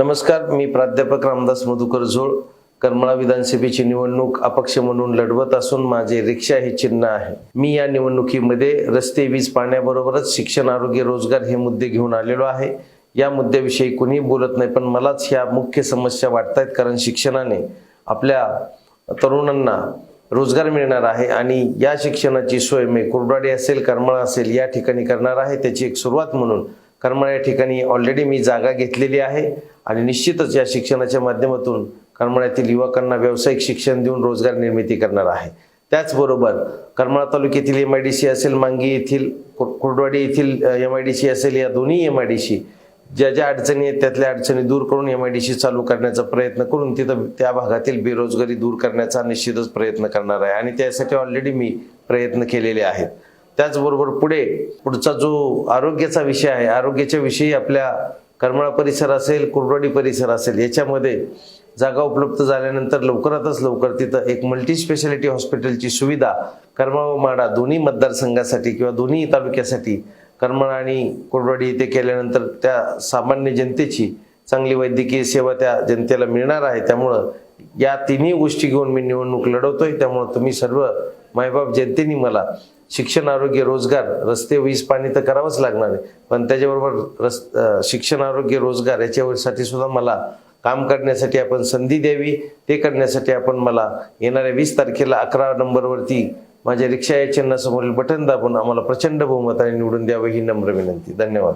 नमस्कार मी प्राध्यापक रामदास मधुकर झोळ. करमाळा विधानसभेची निवडणूक अपक्ष म्हणून लढवत असून माझे रिक्षा हे चिन्ह आहे. मी या निवडणुकीमध्ये रस्ते वीज पाण्याबरोबरच शिक्षण आरोग्य रोजगार हे मुद्दे घेऊन आलेलो आहे. या मुद्द्याविषयी कुणी बोलत नाही पण मलाच ह्या मुख्य समस्या वाटतायत कारण शिक्षणाने आपल्या तरुणांना रोजगार मिळणार आहे आणि या शिक्षणाची सोय मी कुरडाडी असेल करमाळा असेल या ठिकाणी करणार आहे. त्याची एक सुरुवात म्हणून करमाळा या ठिकाणी ऑलरेडी मी जागा घेतलेली आहे. आणि निश्चितच या शिक्षणाच्या माध्यमातून करमाळ्यातील युवकांना व्यावसायिक शिक्षण देऊन रोजगार निर्मिती करणार आहे. त्याचबरोबर करमाळा तालुक्यातील एम आय डी सी असेल मांगी येथील कुर- कुर्डवाडी येथील एम आय डी सी असेल या दोन्ही एम आय डी सी ज्या ज्या अडचणी आहेत त्यातल्या अडचणी दूर करून एम आय डी सी चालू करण्याचा प्रयत्न करून तिथं त्या भागातील बेरोजगारी दूर करण्याचा निश्चितच प्रयत्न करणार आहे. आणि त्यासाठी ऑलरेडी मी प्रयत्न केलेले आहेत. त्याचबरोबर पुढे पुढचा जो आरोग्याचा विषय आहे आरोग्याच्या विषयी आपल्या करमाळा परिसर असेल कुर्डवाडी परिसर असेल याच्यामध्ये जागा उपलब्ध झाल्यानंतर लवकरातच लवकर तिथं एक मल्टी स्पेशालिटी हॉस्पिटलची सुविधा करमाळा व माडा दोन्ही मतदारसंघासाठी किंवा दोन्ही तालुक्यासाठी करमाळा आणि कुर्डवाडी इथे केल्यानंतर त्या सामान्य जनतेची चांगली वैद्यकीय सेवा त्या जनतेला मिळणार आहे. त्यामुळं या तिन्ही गोष्टी घेऊन मी निवडणूक लढवतोय. त्यामुळं तुम्ही सर्व मायबाप जनतेने मला शिक्षण आरोग्य रोजगार रस्ते वीज पाणी तर करावंच लागणार आहे. पण त्याच्याबरोबर रस शिक्षण आरोग्य रोजगार याच्यावरसाठी सुद्धा मला काम करण्यासाठी आपण संधी द्यावी. ते करण्यासाठी आपण मला येणाऱ्या वीस तारखेला अकरा नंबरवरती माझ्या रिक्षा या चिन्हासमोरील बटन दाबून आम्हाला प्रचंड बहुमताने निवडून द्यावं ही नम्र विनंती. धन्यवाद.